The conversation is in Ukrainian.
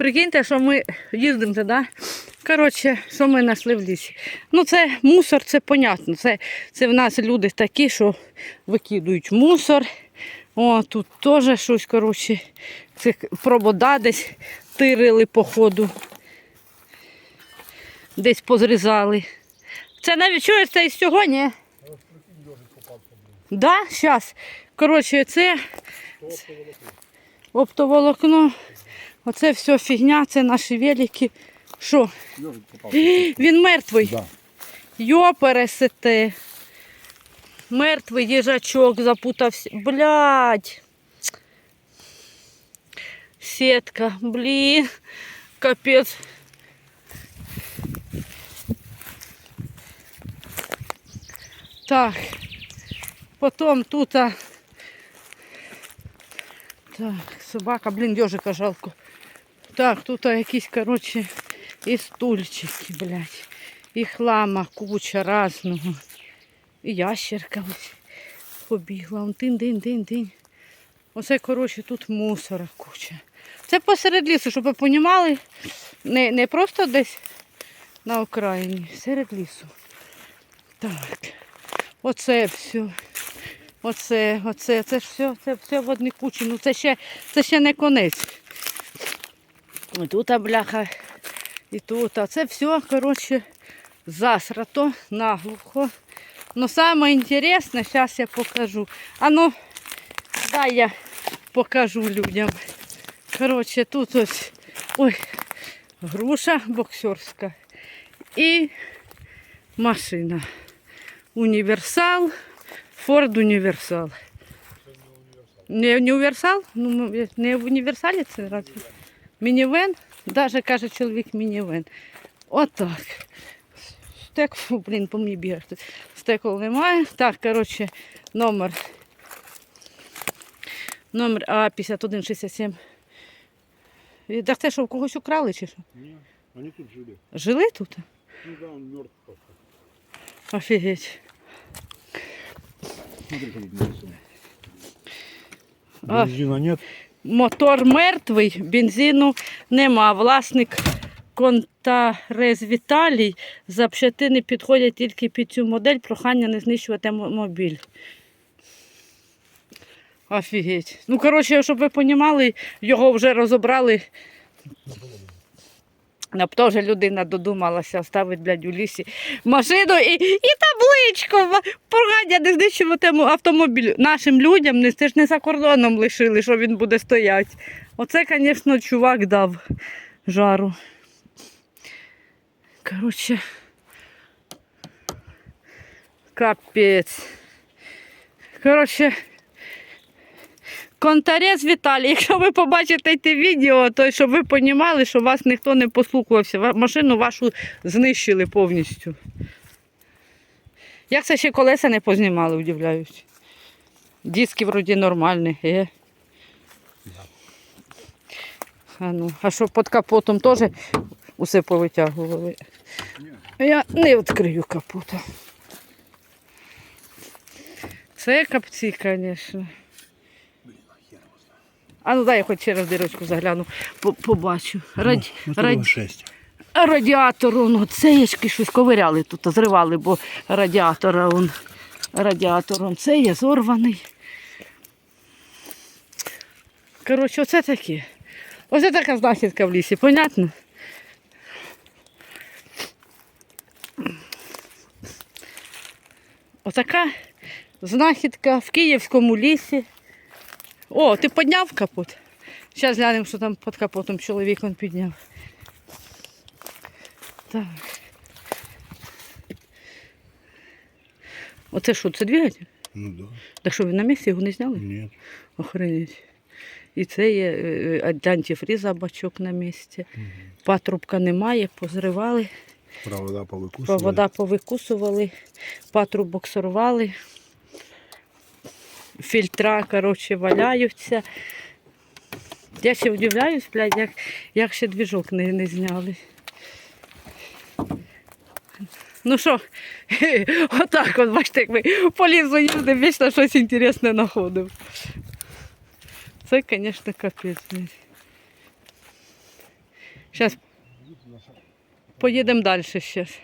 Прикиньте, що ми їздимо туди. Коротше, що ми знайшли в лісі. Ну, це мусор, це понятно. Це, це в нас люди такі, що викидують мусор. О, тут теж щось, коротше, це провода десь тирили по ходу. Десь позрізали. Це навіть чуєш, це із цього, ні? Да, зараз. Коротше, це оптоволокно. Оце все фігня, це наші велики. Що? Він мертвий. Да. Йо пересете. Мертвий їжачок запутався. Блядь. Сетка, блін. Капець. Так. Потім тут. Так, собака, блін, йожика жалко. Так, тут якісь, коротше, і стульчики, блядь. І хлама куча разного. І ящерка ось побігла. Он тин-дин-дин-дин. Оце, коротше, тут мусора куча. Це посеред лісу, щоб ви понімали, не, не просто десь на окраїні, серед лісу. Так. Оце все. Оце, оце, це ж все, це все в одній кучі. Ну це ще, це ще не конець. Ось тут бляха. І тут. А це все, коротше, засрато, наглухо. Но саме інтересне, зараз я покажу. А ну, дай я покажу людям. Коротше, тут ось ой, груша боксерська і машина. Універсал, Форд Універсал. Не універсал? Ну, не в універсалі це разве? Мінівен? Даже каже чоловік мінівен. Отак. Стек, блін, по мені бігати. Стекол немає. Так, коротше, номер. Номер А5167. І Так це що, в когось украли чи що? Ні, вони тут жили. Жили тут? Ну да, он мертв просто. Офігеть. А. Бензина нет. Мотор мертвий, бензину нема. Власник Контарез Віталій. Запчатини підходять тільки під цю модель. Прохання не знищувати мобіль. Офігеть. Ну, коротше, щоб ви розуміли, його вже розібрали. На теж людина додумалася ставити, блядь, у лісі машину і, і табличку. Ва- Прохання не знищувати автомобіль. Нашим людям не, це ж не за кордоном лишили, що він буде стояти. Оце, звісно, чувак дав жару. Коротше. Капець. Коротше. Контарець Віталій, якщо ви побачите те відео, то щоб ви розуміли, що вас ніхто не послухався. Машину вашу знищили повністю. Як це ще колеса не познімали, удивляюсь. Диски вроді нормальні. Е. А, ну, а що під капотом теж усе повитягували? Я не відкрию капота. Це капці, звісно. А ну дай я хоч через дирочку загляну, побачу. Раді... раді- 6. Радіатор, ну це є щось ковиряли тут, зривали, бо радіатора он, радіатор он, це є зорваний. Коротше, оце таке. Оце така знахідка в лісі, понятно? Отака знахідка в Київському лісі. О, ти підняв капот? Зараз глянемо, що там під капотом чоловік он підняв. Так. Оце що, це двигатель? Ну да. Так що ви на місці його не зняли? Нет. Охренеть. І це є е, е, антифріза бачок на місці. Патрубка немає, позривали, Провода повыкусывали. вода повикусували, патрубок сорвали. Фільтра, коротше, валяються. Я ще удивляюсь, блядь, як, як ще двіжок не, не зняли. Ну що, отак от, бачите, як ми по лісу їздимо, вічно щось інтересне знаходимо. Це, звісно, капець. Зараз поїдемо далі зараз.